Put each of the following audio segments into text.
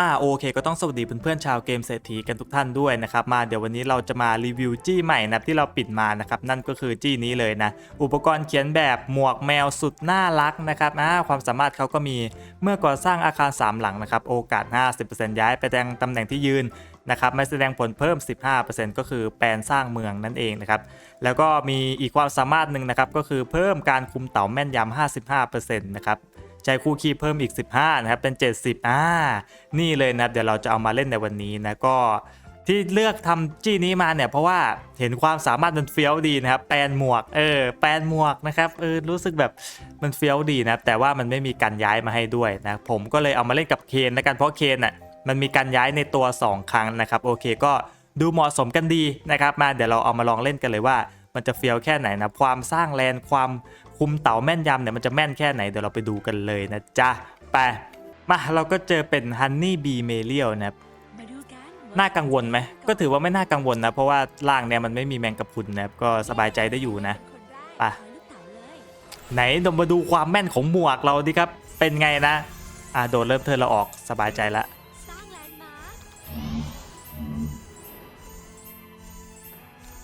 อ่าโอเคก็ต้องสวัสดีเพื่อนๆชาวเกมเศรษฐีกันทุกท่านด้วยนะครับมาเดี๋ยววันนี้เราจะมารีวิวจี้ใหม่นับที่เราปิดมานะครับนั่นก็คือจี้นี้เลยนะ อุปกรณ์เขียนแบบหมวกแมวสุดน่ารักนะครับอ่าความสามารถเขาก็มีเมื่อก่อสร้างอาคาร 3 หลังนะครับโอกาส 50%ย้ายไปยังตำแหน่งที่ยืนนะครับไม่แสดงผลเพิ่ม 15%ก็คือแปลนสร้างเมืองนั่นเองนะครับแล้วก็มีอีกความสามารถหนึ่งนะครับก็คือเพิ่มการคุมเต่าแม่นยำ55%นะครับ ใช้คู่คีย์เพิ่มอีก 15 นะครับ เป็น 70 อ่า นี่เลยนะเดี๋ยวเราจะเอามาเล่นในวันนี้นะก็ที่เลือกทำจี้นี้มาเนี่ยเพราะว่าเห็นความสามารถมันเฟี้ยวดีนะครับ แปลนหมวกเออแปลนหมวกนะครับเออรู้สึกแบบมันเฟี้ยวดีนะครับแต่ว่ามันไม่มีการย้ายมาให้ด้วยนะผมก็เลยเอามาเล่นกับเคนนะกันเพราะเคนน่ะมันมีการย้ายในตัว 2 ครั้งนะครับโอเคก็ดูเหมาะสมกันดีนะครับมาเดี๋ยวเราเอามาลองเล่นกันเลยว่า มันจะเฟี้ยวแค่ไหนนะความสร้างแลนความคุมเต่าแม่นยำเนี่ยมันจะแม่นแค่ไหนเดี๋ยวเราไปดูกันเลยนะจ๊ะไปมาเราก็เจอเป็น Honey Bee m a l i o นะครับมาดูกันน่ากังวลไหมก็ถือว่าไม่น่ากังวลนะ เพราะว่าล่างเนี่ยมันไม่มีแมงกะพรุนนะครับก็สบายใจได้อยู่นะไปไหนเรามาดูความแม่นของหมวกเราดิครับ เป็นไงนะ อ่าโดนเริ่มเทิร์นเราออกสบายใจละ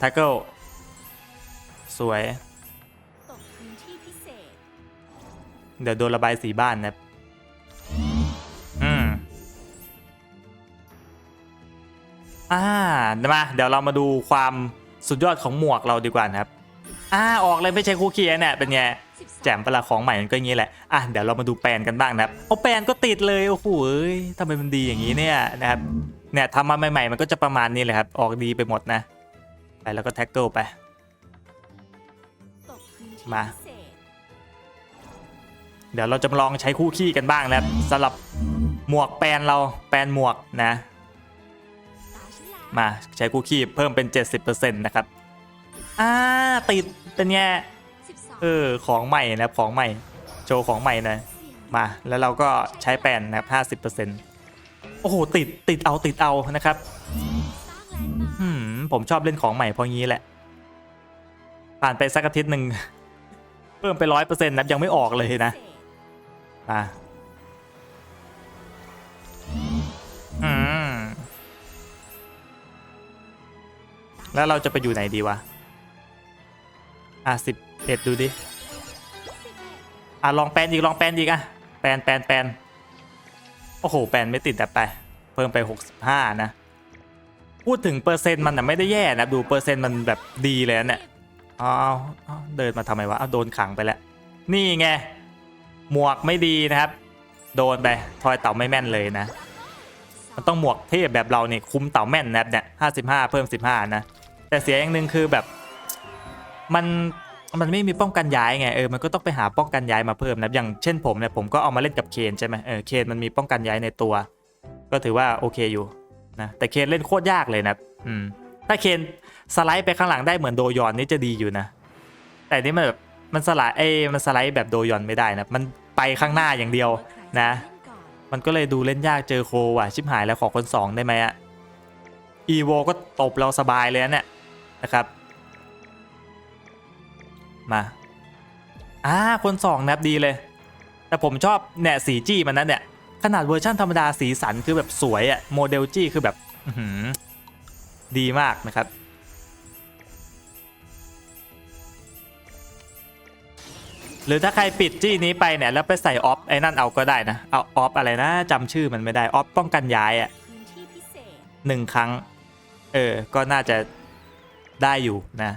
ทักเกิลสวย เดี๋ยวโดนระบายสีบ้านนะอืมอ่ามาเดี๋ยวเรามาดูความสุดยอดของหมวกเราดีกว่านะครับ อ่าออกเลยไม่ใช่คูเคียเนี่ยเป็นไงแจ่มประหลาของใหม่มันก็อย่างนี้แหละ อะเดี๋ยวเรามาดูแปนกันบ้างนะครับโอ้แปนก็ติดเลยโอ้โหทำไมมันดีอย่างนี้เนี่ยนะครับเนี่ยทำมาใหม่ๆมันก็จะประมาณนี้เลยครับออกดีไปหมดนะ ไปแล้วก็แท็กเกิลไปมา เศษเดี๋ยวเราจะมาลองใช้คู่ขี้กันบ้างนะครับสำหรับหมวกแปลนเราแปลนหมวกนะตาฉันแล้วมาใช้คู่ขี้เพิ่มเป็น 70%นะครับอ่าติดเป็นไง12เออของใหม่นะครับของใหม่โชว์ของใหม่หนะเสี่ยงมาแล้วเราก็ใช้แปลนนะครับ50%โอ้โหติดติดเอาติดเอานะครับสร้างแลนด์มาร์คอืมผมชอบเล่นของใหม่เพราะงี้แหละ ผ่านไปสักอาทิตย์หนึ่งเพิ่มไปร้อยเปอร์เซ็นต์นะยังไม่ออกเลยนะ พิเศษมาอืมแล้วเราจะไปอยู่ไหนดีวะ อะสิบเอ็ดดูดิ อะลองแปลนอีกลองแปลนอีกอะ แปลนแปลนแปลนโอ้โห แปลนไม่ติดแต่ไป เพิ่มไป65นะ พูดถึงเปอร์เซ็นต์มันน่ะไม่ได้แย่นะ ดูเปอร์เซ็นต์มันแบบดีเลยนะเนี่ยอ้าวอ้าวเดินมาทำไมวะอ้าวโดนขังไปแล้ว นี่ไง หมวกไม่ดีนะครับ โดนไปทอยเต่าไม่แม่นเลยนะ มันต้องหมวกเทพแบบเราเนี่ยคุมเต่าแม่นนะครับเนี่ยห้าสิบห้าเพิ่มสิบห้านะ แต่เสียอย่างหนึ่งคือแบบมันมันไม่มีป้องกันย้ายไงเออมันก็ต้องไปหาป้องกันย้ายมาเพิ่มนะอย่างเช่นผมเนี่ยผมก็เอามาเล่นกับเคนใช่ไหมเออเคนมันมีป้องกันย้ายในตัว ก็ถือว่าโอเคอยู่นะแต่เคนเล่นโคตรยากเลยนะอืมถ้าเคนสไลด์ไปข้างหลังได้เหมือนโดยอนนี่จะดีอยู่นะ แต่นี่มันแบบ มันสลด์เอ้มันสไลด์แบบโดยอนไม่ได้นะ มันไปข้างหน้าอย่างเดียวนะ มันก็เลยดูเล่นยากเจอโคว่ะ ชิบหายแล้วขอคนสองได้ไหมอะอีโวก็ตบเราสบายเลยนะเนี่ยนะครับ มาอ่าคนสองนับดีเลย แต่ผมชอบเนี่ยสีจี้มันนั้นเนี่ย ขนาดเวอร์ชันธรรมดาสีสันคือแบบสวยอะโมเดลจี้คือแบบดีมากนะครับ หรือถ้าใครปิดจี้นี้ไปเนี่ยแล้วไปใส่ออฟไอ้นั่นเอาก็ได้นะเอาออฟอะไรนะจำชื่อมันไม่ได้ออฟป้องกันย้ายอะพื้นที่พิเศษหนึ่งครั้ง เออ ก็น่าจะได้อยู่นะ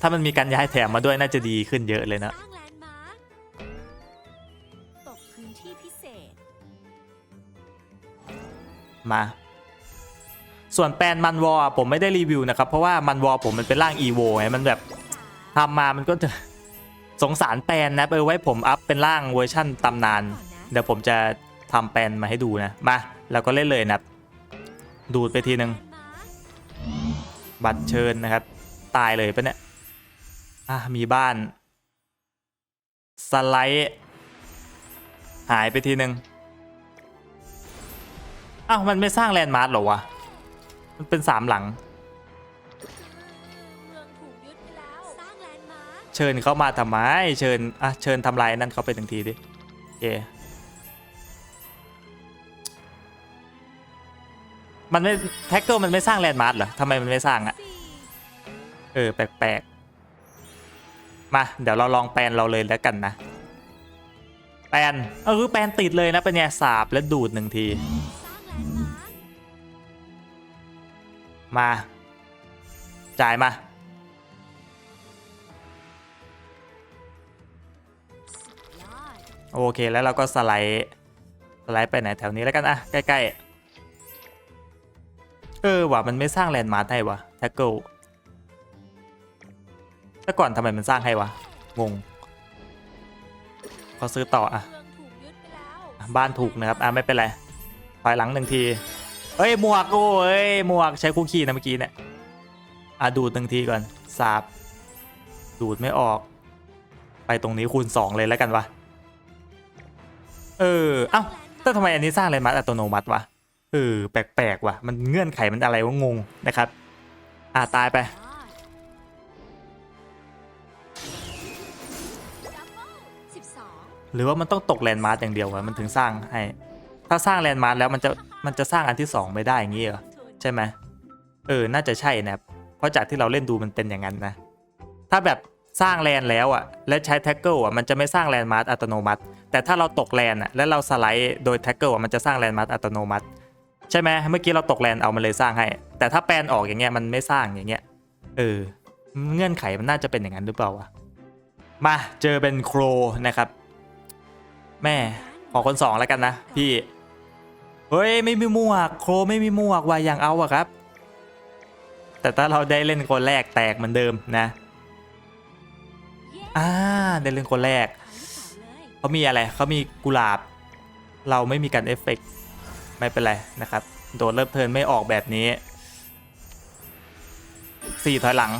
ถ้ามันมีการย้ายแถมมาด้วยน่าจะดีขึ้นเยอะเลยสนะร้างแลนด์มา ส่วนแปลนมันวอลผมไม่ได้รีวิวนะครับ เพราะว่ามันวอลผมมันเป็นร่างอีโวไงมันแบบสามทำมามันก็จะสงสารแปลนนะเออไว้ผมอัพเป็นร่างเวอร์ชั่นตำนาน เดี๋ยวผมจะทำแปลนมาให้ดูนะ มาเราก็เล่นเลยนะดูดไปทีนึง บัตรเชิญนะครับ ตายเลยปะเนี่ยอะมีบ้าน สไลด์หายไปทีนึงอ้าวมันไม่สร้างแลนด์มาร์คหรอวะ มันเป็นสามหลัง เมืองถูกยึดไปแล้ว สร้างแลนด์มาร์คเชิญเข้ามาทำไม เชิญอะเชิญทำลายนั่นเขาไปทังทีดิเคมันไม่แท็กเกิลมันไม่สร้างแลนด์มาร์คเหรอทำไมมันไม่สร้างอะสี่เออแปลกๆ มา เดี๋ยวเราลองแปลนเราเลยแล้วกันนะ แปลนเออแปลนติดเลยนะเป็นไงสาบและดูดหนึ่งที มา จ่ายมา โอเคแล้วเราก็สไลด์สไลด์ไปไหนแถวนี้แล้วกันอะใกล้ๆ เออว่ะมันไม่สร้างแลนด์มาร์คให้วะแท็กเกิลแต่ก่อนทำไมมันสร้างให้วะ งงเขาซื้อต่ออะเมืองถูกยึดไปแล้วอะบ้านถูกนะครับ อะ ไม่เป็นไรถอยหลังหนึ่งที เฮ้ยหมวกโอ้ยหมวกใช้คู่ขี้นะเมื่อกี้เนี่ยอะดูดหนึ่งทีก่อนสาบดูดไม่ออก ไปตรงนี้คูณสองเลยแล้วกันวะเออเอ้าแต่ทำไมอันนี้สร้างอะไรมาอัตโนมัติวะเออแปลกๆว่ะ มันเงื่อนไขมันอะไรวะงงนะครับ อะตายไปหรือว่ามันต้องตกแลนด์มาร์คอย่างเดียววะมันถึงสร้างให้ ถ้าสร้างแลนด์มาร์คแล้วมันจะมันจะสร้างอันที่สองไม่ได้อย่างงี้เหรอใช่ไหมเออ น่าจะใช่นะครับเพราะจากที่เราเล่นดูมันเป็นอย่างนั้นนะ ถ้าแบบสร้างแลนแล้วอะ และใช้แท็กเกิลอะมันจะไม่สร้างแลนด์มาร์คอัตโนมัติ แต่ถ้าเราตกแลนอะแล้วเราสไลด์โดยแท็กเกิลอะมันจะสร้างแลนด์มาร์คอัตโนมัติ ใช่ไหมเมื่อกี้เราตกแลนเอามันเลยสร้างให้ แต่ถ้าแปลนออกอย่างเงี้ยมันไม่สร้างอย่างเงี้ยเออเงื่อนไขมันน่าจะเป็นอย่างนั้นหรือเปล่าวะมาเจอเป็นโครนะครับ แม่ขอคนสองแล้วกันนะพี่ เฮ้ยไม่มีหมวกโครไม่มีหมวกว่าอย่างเอาอะครับ แต่ถ้าเราได้เล่นคนแรกแตกเหมือนเดิมนะอ่าได้เล่นคนแรกเขามีอะไรเขามีกุหลาบ เราไม่มีการเอฟเฟกต์ไม่เป็นไรนะครับ โดดเริ่มเทินไม่ออกแบบนี้สี่ถอยหลัง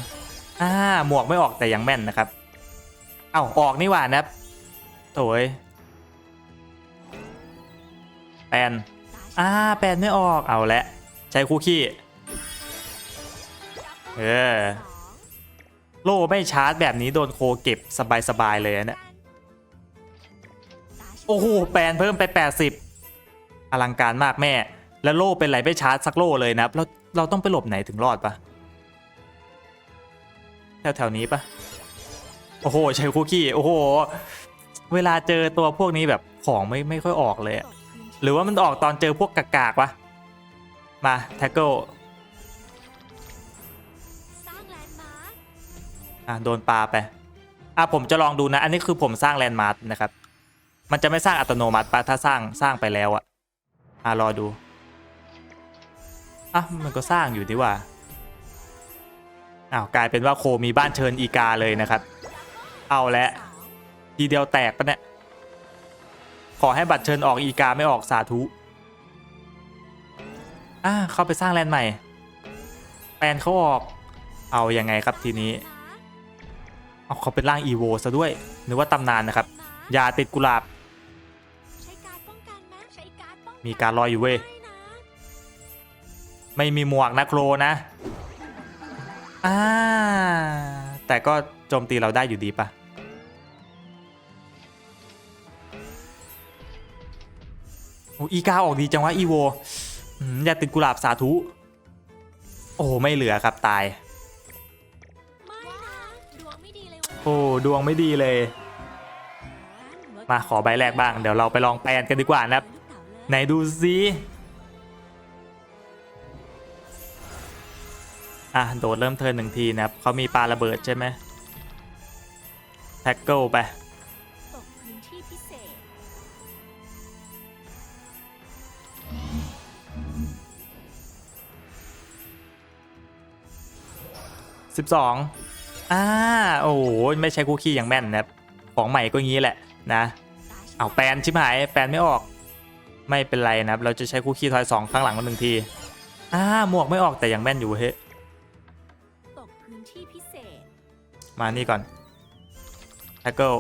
อ่าหมวกไม่ออกแต่ยังแม่นนะครับ เอ้าออกนี่หว่านะครับโถยแปน อ่าแปนไม่ออกเอาละใช้คู่ขี้เออสอโล่ไม่ชาร์จแบบนี้โดนโคเก็บสบายๆเลยนะเนี่ยโอ้โหแปลนเพิ่มไป 80 อลังการมากแม่ แล้วโล่เป็นไรไม่ชาร์จสักโล่เลยนะครับแล้วเราต้องไปหลบไหนถึงรอดปะแถวแถวนี้ปะโอ้โหใช้คุกกี้โอ้โห เวลาเจอตัวพวกนี้แบบของไม่ไม่ค่อยออกเลยอะ หรือว่ามันออกตอนเจอพวกกากๆวะ มาแท็กเกิลอะโดนปลาไป อะผมจะลองดูนะ อันนี้คือผมสร้างแลนด์มาร์คนะครับ มันจะไม่สร้างอัตโนมัติปะถ้าสร้างสร้างไปแล้วอะอะรอดู อะมันก็สร้างอยู่ดีว่าอ้าวกลายเป็นว่าโคมีบ้านเชิญอีกาเลยนะครับ เอาและทีเดียวแตกปะเนี่ย ขอให้บัตรเชิญออกอีกาไม่ออกสาธุอะเข้าไปสร้างแลนด์ใหม่แปนเขาออก เอายังไงครับทีนี้เอาเขาเป็นร่างอีโวซะด้วยนึกว่าตำนานนะครับยาติดกุหลาบมใช้การป้องกันมีการรอยู่เว้ยไม่นะไม่มีหมวกนะโครนะอ่าแต่ก็โจมตีเราได้อยู่ดีปะ อ้อีกาออกดีจังวะอีโวอืมอย่าติดกุหลาบสาธุ โอ้ไม่เหลือครับตายไม่นะดวงไม่ดีเลยวันนี้โอ้ดวงไม่ดีเลย มาขอใบแรกบ้าง เดี๋ยวเราไปลองแปลนกันดีกว่านะครับลูกเต๋าเลยไหนดูซิอะ โดดเริ่มเทิร์นหนึ่งทีนะครับเขามีปาระเบิดใช่ไหมแท็กเกิลไป 12อ่าโอ้โหไม่ใช่คุกกี้อย่างแม่นนะครับของใหม่ก็งี้แหละนะเอาแปนชิบหายแปนไม่ออก ไม่เป็นไรนะครับ เราจะใช้คุกกี้ทอยสองข้างหลังมาหนึ่งทีอ่าหมวกไม่ออกแต่ยังแม่นอยู่เฮ้มานี่ก่อนแท็กเกิล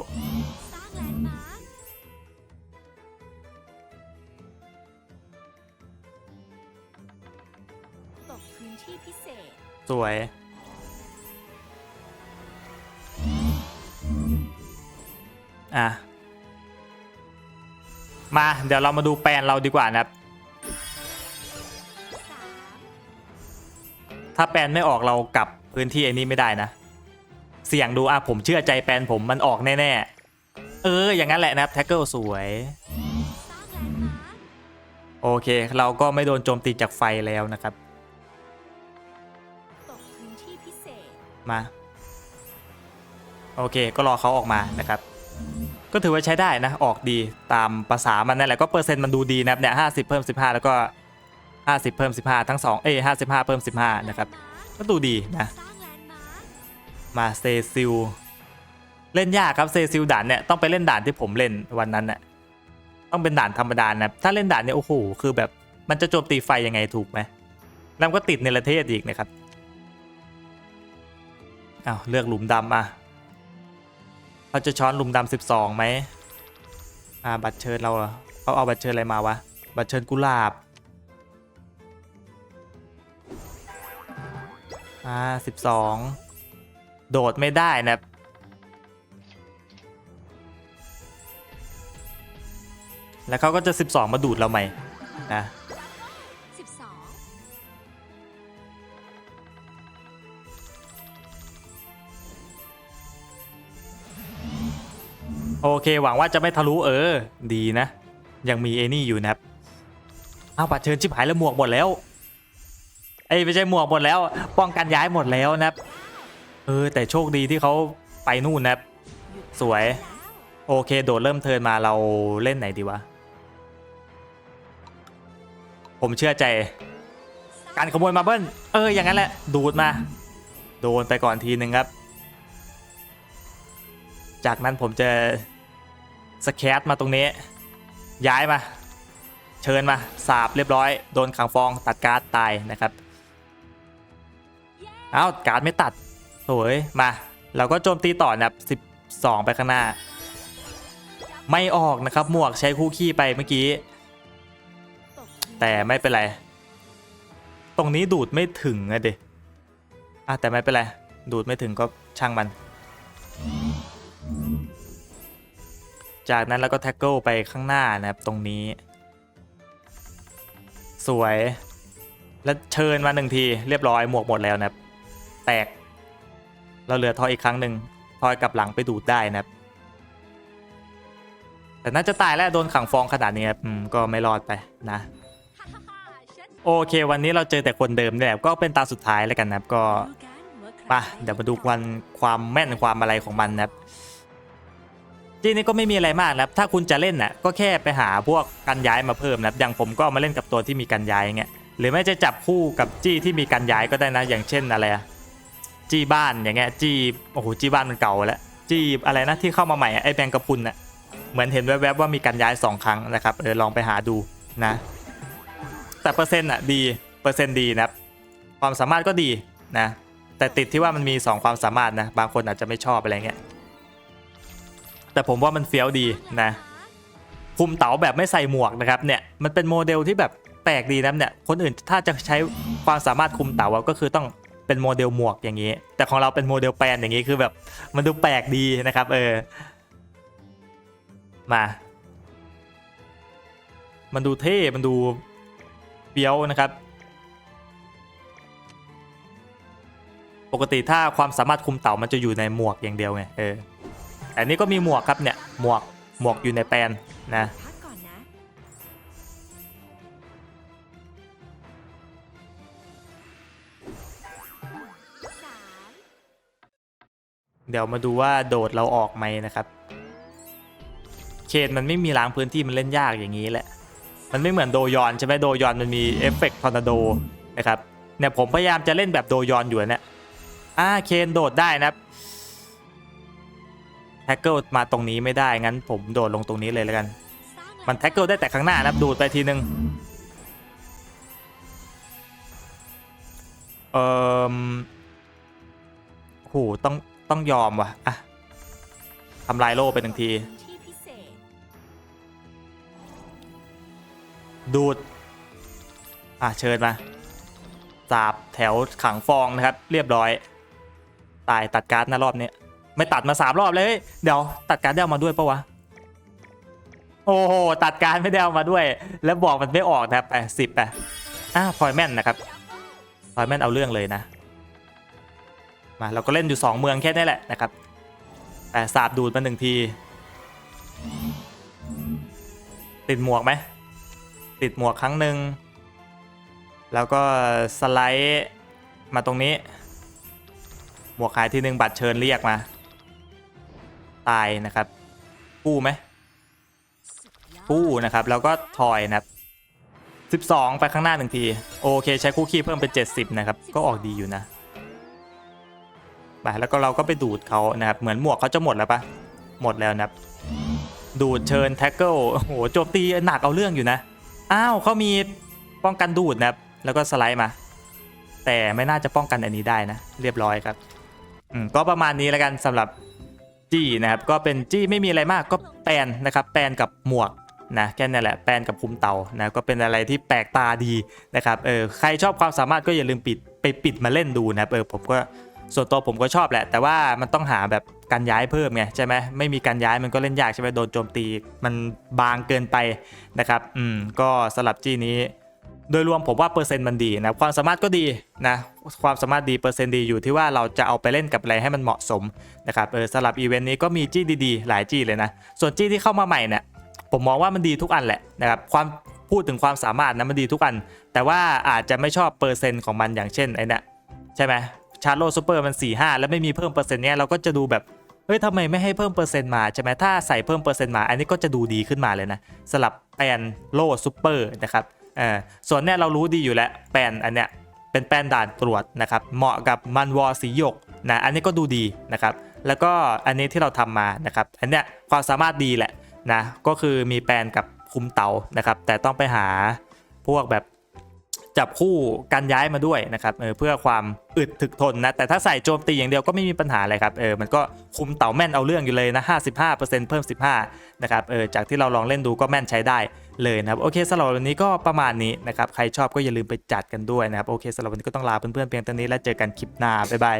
ตกพื้นที่พิเศษสวย อะ มาเดี๋ยวเรามาดูแปลนเราดีกว่านะครับสามถ้าแปลนไม่ออกเรากลับพื้นที่ไอ้นี้ไม่ได้นะ เสี่ยงดูอะผมเชื่อใจแปลนผมมันออกแน่ๆ เออ อย่างนั้นแหละนะครับแท็กเกิลสวยสร้างแลนด์มาร์คโอเค เราก็ไม่โดนโจมตีจากไฟแล้วนะครับตกพื้นที่พิเศษมา โอเค ก็รอเขาออกมานะครับ ก็ถือว่าใช้ได้นะ ออกดีตามภาษามันนั่นแหละก็เปอร์เซ็นต์มันดูดีนะครับเนี่ยห้าสิบเพิ่มสิบห้าแล้วก็ห้าสิบเพิ่มสิบห้าทั้งสองเอ้ห้าสิบห้าเพิ่มสิบห้านะครับก็ดูดีนะมาเซซิลเล่นยากครับเซซิลด่านเนี่ยต้องไปเล่นด่านที่ผมเล่นวันนั้นน่ะต้องเป็นด่านธรรมดานะถ้าเล่นด่านเนี่ยโอ้โหคือแบบมันจะโจมตีไฟยังไงถูกไหมแล้วก็ติดในประเทศอีกนะครับอ้าวเลือกหลุมดำอะ เขาจะช้อนลุมดำสิบสองไหมอ่าบัตรเชิญเราเหรอเขาเอาบัตรเชิญอะไรมาวะ บัตรเชิญกุหลาบ อ่าสิบสองโดดไม่ได้นะแล้วเขาก็จะ 12 มาดูดเราใหม่นะ โอเคหวังว่าจะไม่ทะลุเออ ดีนะ ยังมีเอนี่อยู่นะครับเอาบัตรเชิญชิบหายแล้วหมวกหมดแล้วเอ้ไม่ใช่หมวกหมดแล้ว ป้องกันย้ายหมดแล้วนะครับเออแต่โชคดีที่เขาไปนู่นนะครับสวย โอเค โดดเริ่มเทินมาเราเล่นไหนดีวะ ผมเชื่อใจ การขโมยมาเบิ้ลเอออย่างนั้นแหละ ดูดมา โดนไปก่อนทีหนึ่งครับ จากนั้นผมจะ สแคตมาตรงนี้ ย้ายมา เชิญมาสาบเรียบร้อย โดนขังฟองตัดการ์ดตายนะครับเอ้าการ์ดไม่ตัดโถยมา เราก็โจมตีต่อนะครับ12 ไปข้างหน้า ไม่ออกนะครับหมวกใช้คู่ขี้ไปเมื่อกี้ แต่ไม่เป็นไร ตรงนี้ดูดไม่ถึงอะเดอะแต่ไม่เป็นไร ดูดไม่ถึงก็ช่างมัน จากนั้นเราก็แท็กเกิลไปข้างหน้านะครับตรงนี้ สวย แล้วเชิญมาหนึ่งทีเรียบร้อยหมวกหมดแล้วนะครับ แตก เราเหลือทอยอีกครั้งหนึ่งทอยกลับหลังไปดูดได้นะครับ แต่น่าจะตายแล้วโดนขังฟองขนาดนี้ครับก็ไม่รอดไปนะโอเควันนี้เราเจอแต่คนเดิมเนี่ยก็เป็นตาสุดท้ายแล้วกันนะครับก็มาเดี๋ยวมาดูวันความแม่นความอะไรของมันนะครับ จีนี้ก็ไม่มีอะไรมากนะครับถ้าคุณจะเล่นน่ะก็แค่ไปหาพวกกันย้ายมาเพิ่มนะครับอย่างผมก็มาเล่นกับตัวที่มีกันย้ายเงี้ยหรือไม่จะจับคู่กับจี้ที่มีกันย้ายก็ได้นะ อย่างเช่นอะไรจี้บ้านอย่างเงี้ยจี้โอ้โหจี้บ้านมันเก่าแล้วจี้อะไรนะที่เข้ามาใหม่อะไอ้แบงกระพุนน่ะเหมือนเห็นแวบๆว่ามีกันย้ายสองครั้งนะครับเออลองไปหาดูนะ แต่เปอร์เซ็นต์อะดีเปอร์เซ็นต์ดีนะครับความสามารถก็ดีนะแต่ติดที่ว่ามันมี 2 ความสามารถนะบางคนอาจจะไม่ชอบอะไรเงี้ย แต่ผมว่ามันเฟี้ยวดีนะ คุมเต๋าแบบไม่ใส่หมวกนะครับเนี่ยมันเป็นโมเดลที่แบบแปลกดีนะเนี่ยคนอื่นถ้าจะใช้ความสามารถคุมเต๋าก็คือต้องเป็นโมเดลหมวกอย่างนี้ แต่ของเราเป็นโมเดลแปลนอย่างนี้คือแบบมันดูแปลกดีนะครับเออมา มันดูเท่ มันดูเฟี้ยวนะครับ ปกติถ้าความสามารถคุมเต่ามันจะอยู่ในหมวกอย่างเดียวไง เออ แต่นี่ก็มีหมวกครับเนี่ยหมวกหมวกอยู่ในแปลนนะเดี๋ยวมาดูว่าโดดเราออกไหมนะครับเคนมันไม่มีล้างพื้นที่มันเล่นยากอย่างนี้แหละ มันไม่เหมือนโดยอนใช่ไหมโดยอนมันมีเอฟเฟกต์ทอร์นาโดนะครับเนี่ยผมพยายามจะเล่นแบบโดยอนอยู่เนี่ยอ่าเคนโดดได้นะครับ แท็กเกิลมาตรงนี้ไม่ได้งั้นผมโดดลงตรงนี้เลยแล้วกัน มันแท็กเกิลได้แต่ข้างหน้านะดูดไปทีนึงเออโหต้องต้องยอมว่ะอะทำลายโล่ไปหนึ่งที ดูด อะเชิญมาสาบแถวขังฟองนะครับ เรียบร้อย ตายตัดการ์ดนะรอบนี้ ไม่ตัดมาสามรอบเลยเดี๋ยวตัดการ์ดได้เอามาด้วยปะวะโอ้โหตัดการไม่ได้เอามาด้วย แล้วบอกมันไม่ออกนะครับไปสิบไปอ่าพอยแมนนะครับพอยแมนเอาเรื่องเลยนะ มาเราก็เล่นอยู่ 2 เมืองแค่นี้แหละนะครับแต่สาบดูดมาหนึ่งที ติดหมวกไหมติดหมวกครั้งหนึ่งแล้วก็สไลด์มาตรงนี้ หมวกหายทีหนึ่งบัตรเชิญเรียกมา ตายนะครับกู้ไหมกู้นะครับ แล้วก็ทอยนะครับ 12 ไปข้างหน้าหนึ่งที โอเค ใช้คู่คีเพิ่มเป็น 70 นะครับ ก็ออกดีอยู่นะไปแล้วก็เราก็ไปดูดเขานะครับ เหมือนหมวกเขาจะหมดแล้วปะหมดแล้วนะครับ ดูดเชิญแท็กเกิลโอ้โหโจมตีหนักเอาเรื่องอยู่นะ อ้าวเขามีป้องกันดูดนะครับ แล้วก็สไลด์มา แต่ไม่น่าจะป้องกันอันนี้ได้นะ เรียบร้อยครับ อืมก็ประมาณนี้แล้วกันสำหรับ จี้นะครับก็เป็นจี้ไม่มีอะไรมากก็แปนนะครับแปนกับหมวกนะแค่นั้นแหละแปนกับคุมเตานะก็เป็นอะไรที่แปลกตาดีนะครับเออใครชอบความสามารถก็อย่าลืมปิดไปปิดมาเล่นดูนะเออผมก็ส่วนตัวผมก็ชอบแหละ แต่ว่ามันต้องหาแบบการย้ายเพิ่มไงใช่ไหมไม่มีการย้ายมันก็เล่นยากใช่ไหมโดนโจมตี มันบางเกินไปนะครับอืมก็สลับจี้นี้ โดยรวมผมว่าเปอร์เซ็นต์มันดีนะความสามารถก็ดีนะความสามารถดีเปอร์เซ็นต์ดีอยู่ที่ว่าเราจะเอาไปเล่นกับอะไรให้มันเหมาะสมนะครับเออสำหรับอีเวนต์นี้ก็มีจี้ดีๆ หลายจี้เลยนะ ส่วนจี้ที่เข้ามาใหม่เนี่ยผมมองว่ามันดีทุกอันแหละนะครับความพูดถึงความสามารถนะมันดีทุกอัน แต่ว่าอาจจะไม่ชอบเปอร์เซ็นต์ของมันอย่างเช่นไอ้นี่ยใช่ไหมชาร์โลซูเปอร์มัน4ี่ห้าแล้วไม่มีเพิ่มเปอร์เซ็นต์เนี้ยเราก็จะดูแบบเฮ้ยทำไมไม่ให้เพิ่มเปอร์เซ็นต์มาใช่ไหมถ้าใส่เพิ่มเปอร์เซ็นต์มา อันนี้ก็จะดูดีขึ้นมาเลยนะสลับแปนโลซูเปอร์นะครับ ออส่วนเนี้ยเรารู้ดีอยู่แล้วแปนอันเนี้ยเป็นแปนด่านตรวจนะครับเหมาะกับมันวอสีหยกนะอันนี้ก็ดูดีนะครับแล้วก็อันนี้ที่เราทำมานะครับอันเนี้ยความสามารถดีแหละนะก็คือมีแปลนกับคุมเตานะครับแต่ต้องไปหาพวกแบบ จับคู่การย้ายมาด้วยนะครับเออเพื่อความอึดถึกทนนะแต่ถ้าใส่โจมตีอย่างเดียวก็ไม่มีปัญหาอะไรครับเออมันก็คุมเตาแม่นเอาเรื่องอยู่เลยนะ55%เพิ่ม 15นะครับเออจากที่เราลองเล่นดูก็แม่นใช้ได้เลยนะครับโอเคสำหรับวันนี้ก็ประมาณนี้นะครับใครชอบก็อย่าลืมไปจัดกันด้วยนะครับโอเคสำหรับวันนี้ก็ต้องลาเพื่อนๆเพียงเท่านี้แล้วเจอกันคลิปหน้าบ๊ายบาย